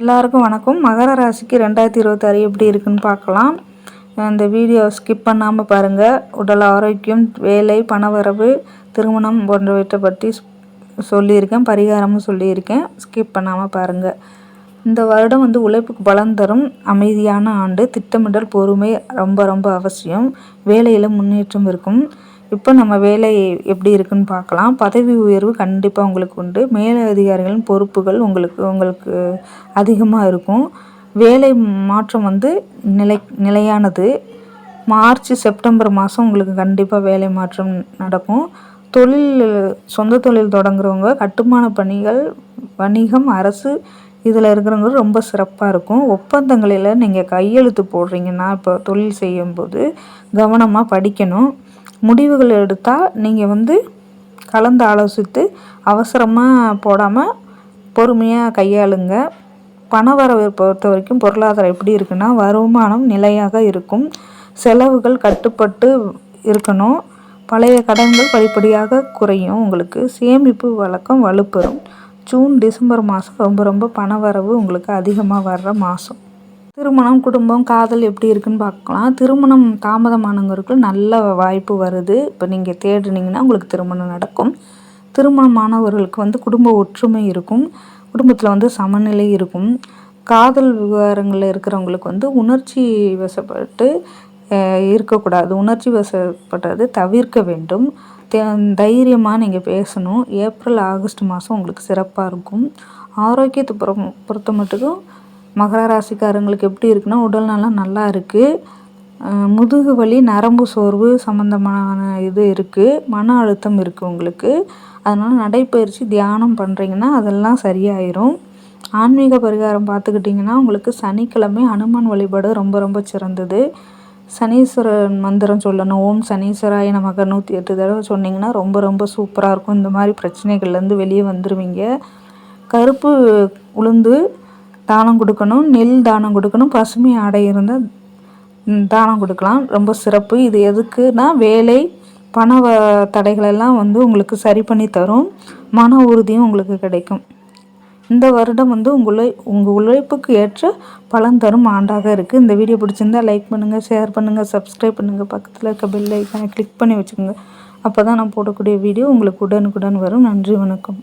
எல்லாருக்கும் வணக்கம். மகர ராசிக்கு ரெண்டாயிரத்தி இருபத்தாறு எப்படி இருக்குன்னு பார்க்கலாம். இந்த வீடியோ ஸ்கிப் பண்ணாமல் பாருங்கள் உடல் ஆரோக்கியம் வேலை பணவரவு திருமணம் போன்றவற்றை பற்றி சொல்லியிருக்கேன். பரிகாரமும் சொல்லியிருக்கேன். ஸ்கிப் பண்ணாமல் பாருங்கள் இந்த வருடம் வந்து உழைப்புக்கு பலன் தரும். அமைதியான ஆண்டு திட்டமிடல் பொறுமை ரொம்ப ரொம்ப அவசியம். வேலையில் முன்னேற்றம் இருக்கும். இப்போ நம்ம வேலை எப்படி இருக்குன்னு பார்க்கலாம். பதவி உயர்வு கண்டிப்பாக உங்களுக்கு உண்டு. மேலதிகாரிகளின் பொறுப்புகள் உங்களுக்கு உங்களுக்கு அதிகமாக இருக்கும். வேலை மாற்றம் வந்து நிலை நிலையானது. மார்ச் செப்டம்பர் மாதம் உங்களுக்கு கண்டிப்பாக வேலை மாற்றம் நடக்கும். தொழில் சொந்த தொழில் தொடங்குறவங்க கட்டுமான பணிகள் வணிகம் அரசு இதில் இருக்கிறவங்க ரொம்ப சிறப்பாக இருக்கும். ஒப்பந்தங்களில் நீங்கள் கையெழுத்து போடுறீங்கன்னா இப்போ தொழில் செய்யும்போது கவனமாக படிக்கணும். முடிவுகள் எடுத்தால் நீங்கள் வந்து கலந்து ஆலோசித்து அவசரமாக போடாமல் பொறுமையாக கையாளுங்க. பண வரவை பொறுத்த வரைக்கும் பொருளாதாரம் எப்படி இருக்குன்னா வருமானம் நிலையாக இருக்கும். செலவுகள் கட்டுப்பட்டு இருக்கணும். பழைய கடன்கள் படிப்படியாக குறையும். உங்களுக்கு சேமிப்பு வழக்கம் வலுப்பெறும். ஜூன் டிசம்பர் மாதம் ரொம்ப ரொம்ப பண வரவு உங்களுக்கு அதிகமாக வர்ற மாதம் திருமணம் குடும்பம் காதல் எப்படி இருக்குன்னு பார்க்கலாம். திருமணம் தாமதமானவங்களுக்கு நல்ல வாய்ப்பு வருது. இப்போ நீங்கள் தேடுனீங்கன்னா உங்களுக்கு திருமணம் நடக்கும். திருமணமானவர்களுக்கு வந்து குடும்ப ஒற்றுமை இருக்கும். குடும்பத்தில் வந்து சமநிலை இருக்கும். காதல் விவகாரங்களில் இருக்கிறவங்களுக்கு வந்து உணர்ச்சி வசப்பட்டு இருக்கக்கூடாது. உணர்ச்சி வசப்பட்டது தவிர்க்க வேண்டும். தைரியமாக நீங்கள் பேசணும். ஏப்ரல் ஆகஸ்ட் மாதம் உங்களுக்கு சிறப்பாக இருக்கும். ஆரோக்கியத்தை பொறுத்த மட்டுக்கும் மகர ராசிக்காரங்களுக்கு எப்படி இருக்குன்னா உடல் நலம் நல்லா இருக்குது முதுகு வலி நரம்பு சோர்வு சம்மந்தமான இது இருக்குது மன அழுத்தம் இருக்குது உங்களுக்கு. அதனால் நடைப்பயிற்சி தியானம் பண்ணுறீங்கன்னா அதெல்லாம் சரியாயிரும். ஆன்மீக பரிகாரம் பார்த்துக்கிட்டிங்கன்னா உங்களுக்கு சனிக்கிழமை ஹனுமான் வழிபாடு ரொம்ப ரொம்ப சிறந்தது. சனீஸ்வரன் மந்திரம் சொல்லணும். ஓம் சனீஸ்வராய நமக்கு நூற்றி எட்டு தடவை சொன்னிங்கன்னா ரொம்ப ரொம்ப சூப்பராக இருக்கும். இந்த மாதிரி பிரச்சனைகள்லேருந்து வெளியே வந்துடுவீங்க கருப்பு உளுந்து தானம் கொடுக்கணும் நெல் தானம் கொடுக்கணும் பசுமை ஆடை இருந்தால் தானம் கொடுக்கலாம். ரொம்ப சிறப்பு. இது எதுக்குன்னா வேலை பண தடைகளெல்லாம் வந்து உங்களுக்கு சரி பண்ணி தரும். மன உறுதியும் உங்களுக்கு கிடைக்கும். இந்த வருடம் வந்து உங்களை உங்கள் உழைப்புக்கு ஏற்ற பலன் தரும் ஆண்டாக இருக்குது இந்த வீடியோ பிடிச்சிருந்தால் லைக் பண்ணுங்கள் ஷேர் பண்ணுங்கள் சப்ஸ்கிரைப் பண்ணுங்கள் பக்கத்தில் இருக்க பெல் ஐக்கானை கிளிக் பண்ணி வச்சுக்கோங்க. அப்போ தான் நான் போடக்கூடிய வீடியோ உங்களுக்கு உடனுக்குடன் வரும். நன்றி வணக்கம்.